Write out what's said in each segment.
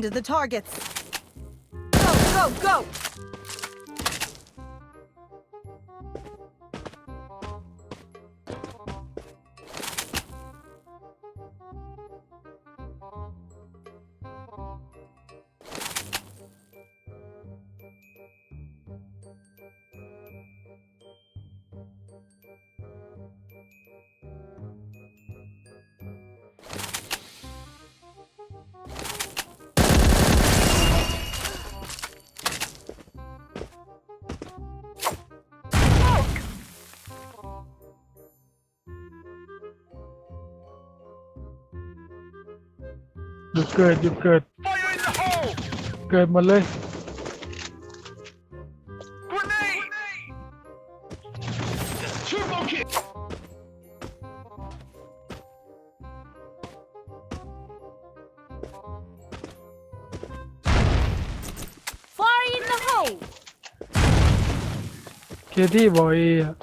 Defend the targets. Go, go, go! เกิดหยุดเกิด Fire in the hole! เกิดหมดเลย Grenade! Turbo kick! Fire in the hole! เคที่บอยอะ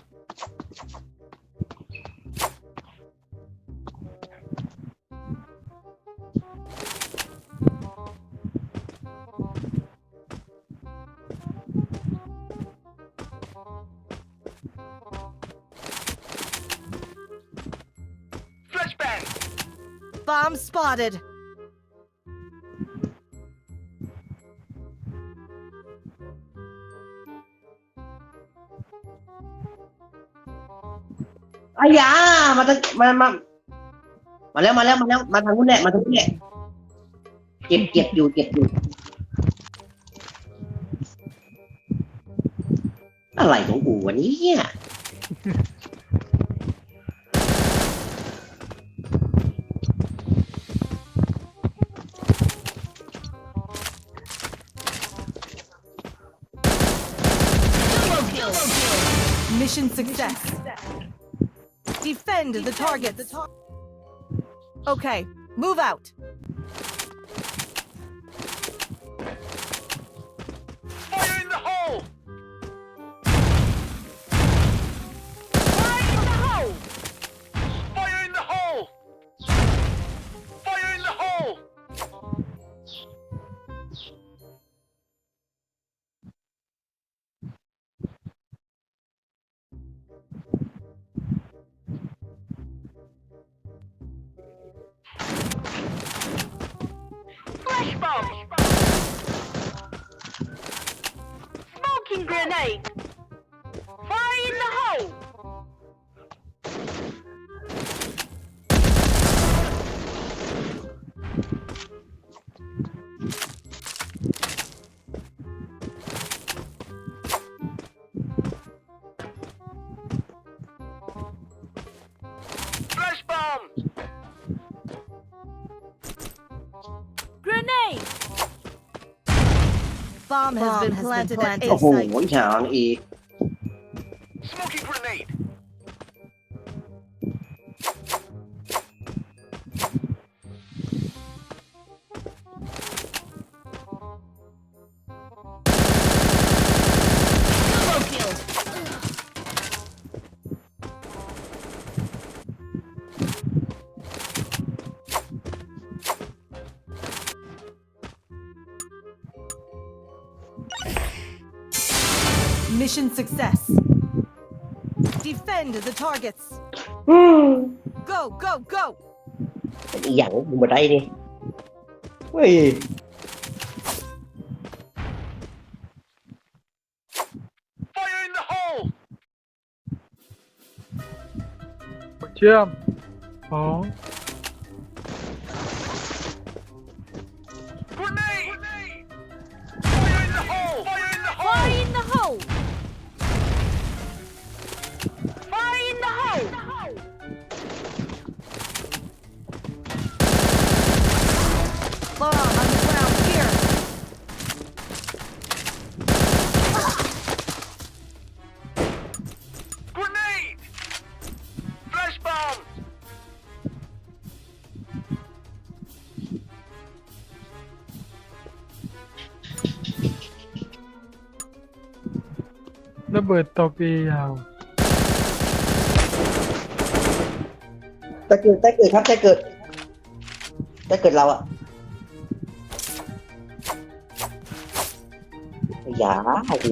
Bomb spotted. อายามาทางมามามาแล้วมาแล้วมาแล้วมาทางนู้นแหละมาทางนู้นแหละเก็บเก็บอยู่เก็บอยู่ อะไรของกูวันนี้เนี่ย Mission success. Defend the targets. Okay, move out. Bomb! Smoking grenade! Bomb has been planted at โอ้ A โห site. ฉางอีก มิชชั่น success defend the targets อืม go go go เป็นอีหยังกูมาได้นี่เฮ้ย Fire in the hole! เชื่อมสอง เบิดตกเดียวแต่เกิดแต่เกิดครับแต่เกิดแต่เกิดเราอะอย่าโอ้โ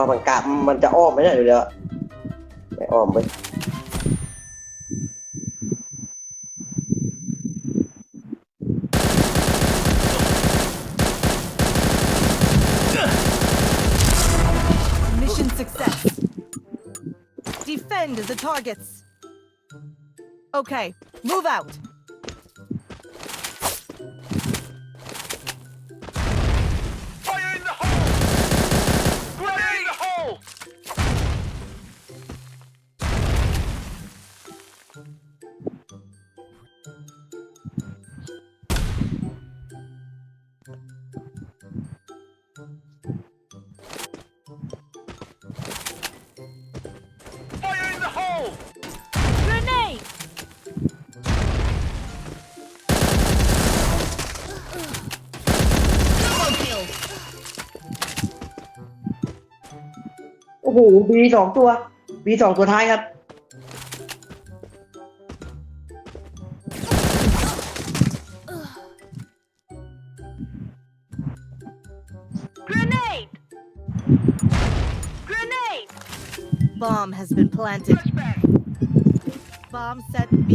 ว่ามันกะมันจะอ้อมไหมเนี่ยอยู่แล้วไม่อ้อมไป Defend the targets. Okay, move out. บีสองตัวบีสองตัวท้ายครับ Grenade! Grenade! Bomb has been planted. Flashbang! Bomb set B.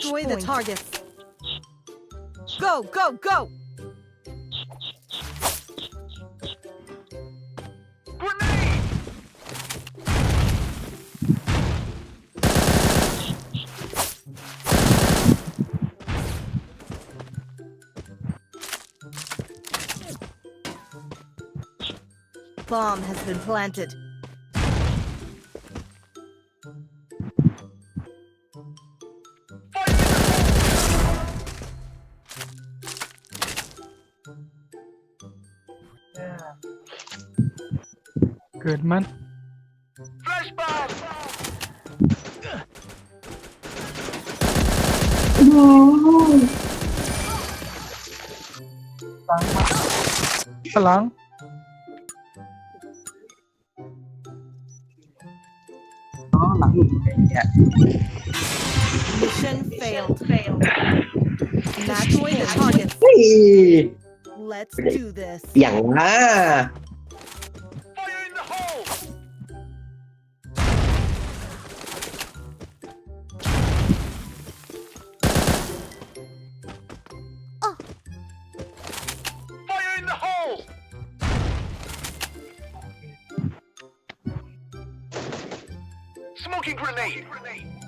Destroy the targets. Go, go, go! Grenade! Bomb has been planted. กิดมัน Flashbang! พลังอ๋อหลังหลุมเนี่ย Mission failed. Failed. Destroy the targets. เฮ้ย Let's do this. อย่างว่า grenade!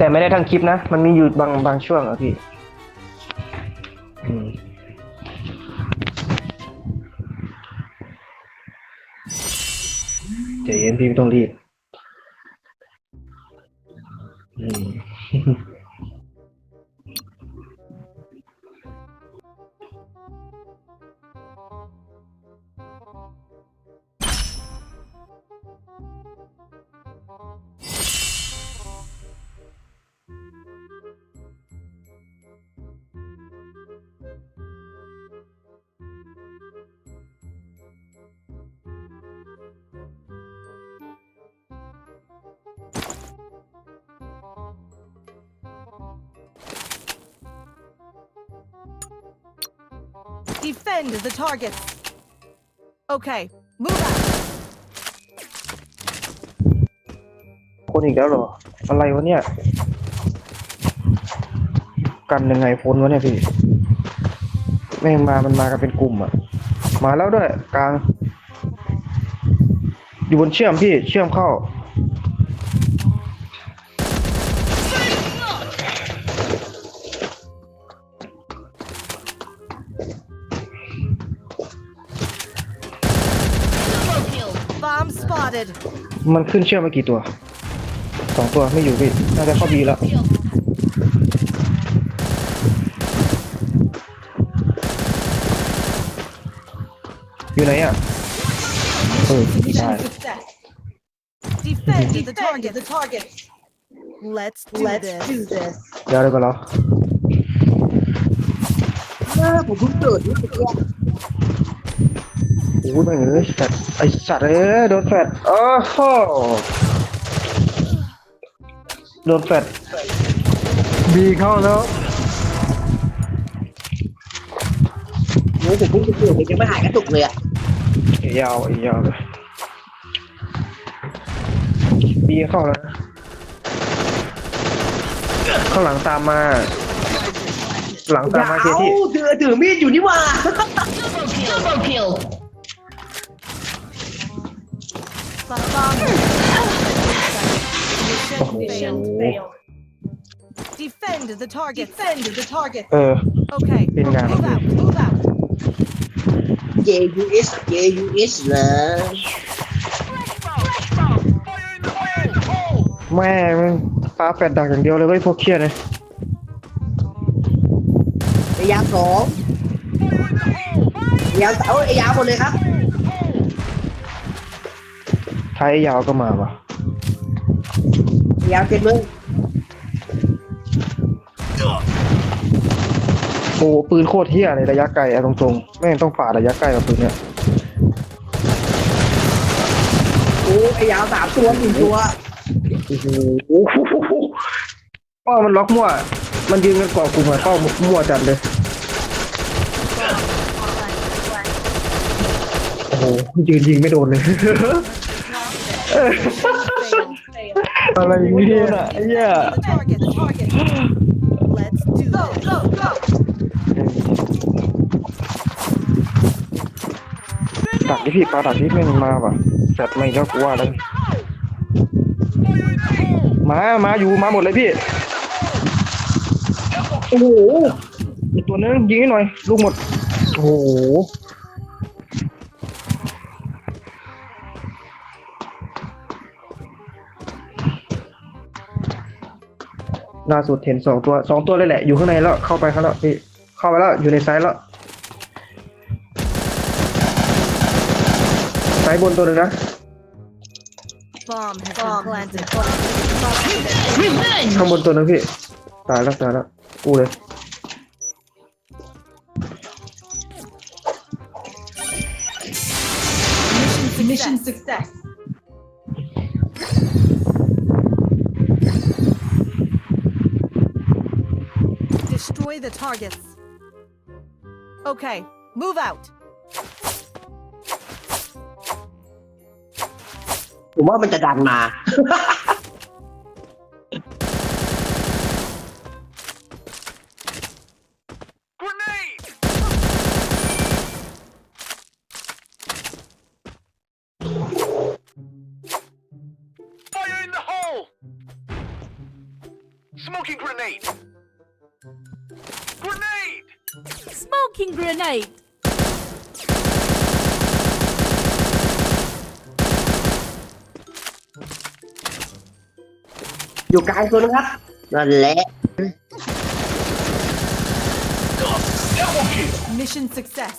แต่ไม่ได้ทั้งคลิปนะ มันมีอยู่บางบางช่วงอะพี่อืมใจเย็นพี่ไม่ต้องรีบ Defend the target. Okay, move out. คนอีกแล้วเหรอ อะไรวะเนี่ย กันยังไงพ้นวะเนี่ยพี่ แม่งมา มันมากันเป็นกลุ่มอะมาแล้วด้วยกลาง อยู่บนเชื่อมพี่ เชื่อมเข้า spotted. มันขึ้นเชื่อมมากี่ตัวสองตัวไม่อยู่พี่น่าจะเข้าบีแล้ว อยู่ไหนอะเออได้ success. Defend the target. The target. Let's do let's this. do this เดี๋ยวเดี๋ยวก่อนเหรอเออผมเพิ่งเกิดเมื่อกี้โอ้ยแม่งเอ้ยแฟดไอสัตว์เอ้ยโดนแฟดโอ้โหโดนแฟดบีเข้าแล้วโอ้ผมเพิ่งเกิดผมยังไม่หายกระตุกเลยอะไอ้ยาวไอ้ยาวเลยบีเข้าแล้วนะข้างหลังตามมา หลังตามมาเจเอ้าที่ ถือถือมีดอยู่นี่หว่า Bomb. Mission โอ้โห failed. Defend the target. Defend the target. เออ Okay, Bên move nhà nó out. Move out. JUS JUS เลย Fire in the hole! แม่งปลาแฟดดักอย่างเดียวเลยเว้ยพวกเคียเนี่ยไอ้ยาวสองไอ้ยาวเอาไอ้ยาวหมดเลยครับ ไทยยาวก็มาว่ะไอ้ยาวเต็มเลยโอ้ปืนโคตรเฮี้ยเลยระยะไกลเอาตรงๆแม่งต้องฝ่าระยะไกลกับปืนเนี่ยโอ้ไอ้ยาวสามตัวหนึ่งตัวโอ้โหป้ามันล็อกมั่ว มันยืนกันเกาะกลุ่มอะเข้ามั่วจัดเลยโอ้โหยืนยิงไม่โดนเลย Failed. อะไรเนี่ยไอ้เหี้ย Target, target. Let's do this. Go, go, go. ดักที่พี่ปลาดักที่แม่งมาว่ะแฟดไม่แล้วกูว่าเลยมา มาอยู่มาหมดเลยพี่ โอ้โหอีกตัวนึงยิงให้หน่อย ลูกหมด โอ้โห ล่าสุดเห็นสองตัวสองตัวเลยแหละอยู่ข้างในแล้วเข้าไปข้างแล้วพี่เข้าไปแล้วอยู่ในไซส์แล้วไซส์บนตัวหนึงนะ Bomb has been planted. ข้างบนตัวหนึงพี่ตายแล้วตายแล้วกูเลย Mission success. Destroy the targets. Okay, move out. ผมว่ามันจะดันมา Grenade! Fire in the hole! grenade. Grenade! Smoking grenade. อยู่กลางตัวนึงครับ นั่นแหละ Mission success.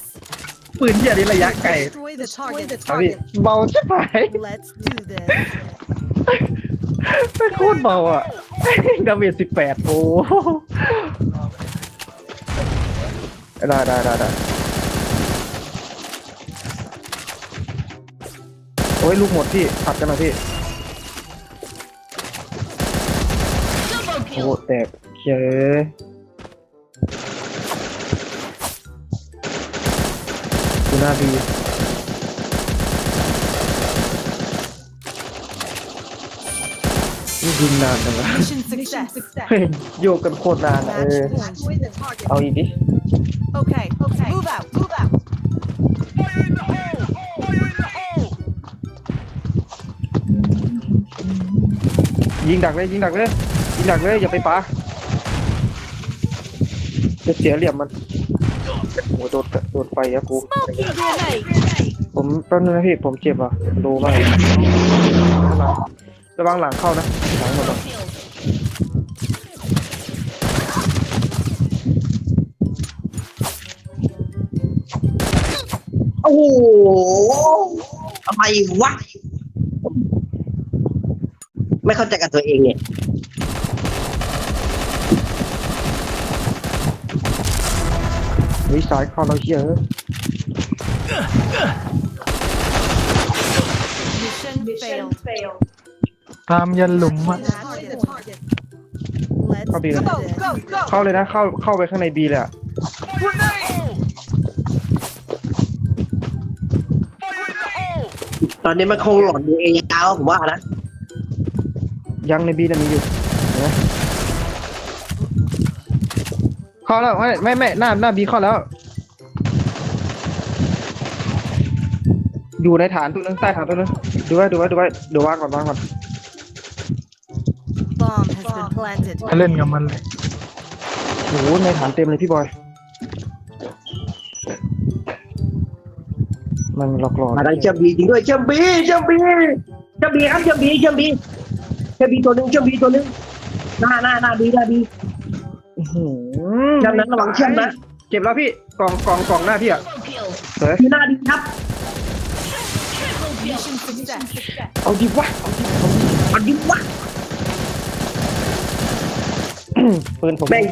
ปืนเหี้ยนี่ระยะไกล Destroy the target. The ครับพี่ target. เบาใช่ไหม Let's do this. ไม่โคตรเบาอะ ดาเมจสิบแปดโอ้ ได้ได้ได้ได้โอ้ยลูกหมดพี่ผัดกันหน่อยพี่โอ้โหแตกเชยดูหน้าดีนี่ยิงนานจังวะ Mission success. เฮ้ยโยกกันโคตรนานอะเออ Match point. Destroy the target. เอาอีกดิ Okay. Okay. Move out. Move out. Fire in the hole! Fire in the hole! ยิงดักเลยยิงดักเลยยิงดักเลยอย่าไปปาจะเสียเหลี่ยมมันโอ้โหโดนโดนไฟอะกู Smoking grenade. ผมแป๊บนึงนะพี่ผมเจ็บอะดูมากระวังหลังเข้านะหลังหมดอะโอ้โหทำไมวะ ไม่เข้าใจกับตัวเองเนี่ยเฮ้ยซ้ายเข้าแล้วเชียเอ้ย Mission failed. ตามยันหลุมอะ Destroy the target. Let's เข้าบีเลย go. Go. Go. เข้าเลยนะ เข้าเข้าไปข้างในบีเลยอะ Grenade! Fire in the hole! ตอนนี้มันคงหลอนอยู่เองยาวผมว่านะยังในบีน่ะมีอยู่เห็นไหมเข้าแล้วไม่ไม่ไม่หน้าหน้าบีเข้าแล้ว อยู่ในฐานตัวนึงใต้ฐานตัวนึงดูไว้ดูไว้ดูไว้เดี๋ยววางก่อนวางก่อน Bomb has been planted. จะเล่นกับมันเลย โอ้โหในฐานเต็มเลยพี่บอย มันหลอกหลอนมาดังเชื่อมบีจริงด้วยเชื่อมบีเชื่อมบีเชื่อมบีครับเชื่อมบีเชื่อมบีเชื่อมบีตัวหนึ่งเชื่อมบีตัวหนึ่งหน้าหน้าหน้าบีหน้าบีอื้อหือเชื่อมนั้นระวังเชื่อมนะเจ็บแล้วพี่กล่องกล่องกล่องหน้าพี่อะสวยที่หน้าดีครับ Mission success. เอาดิวะอันนี้วะปืนผมแม่ง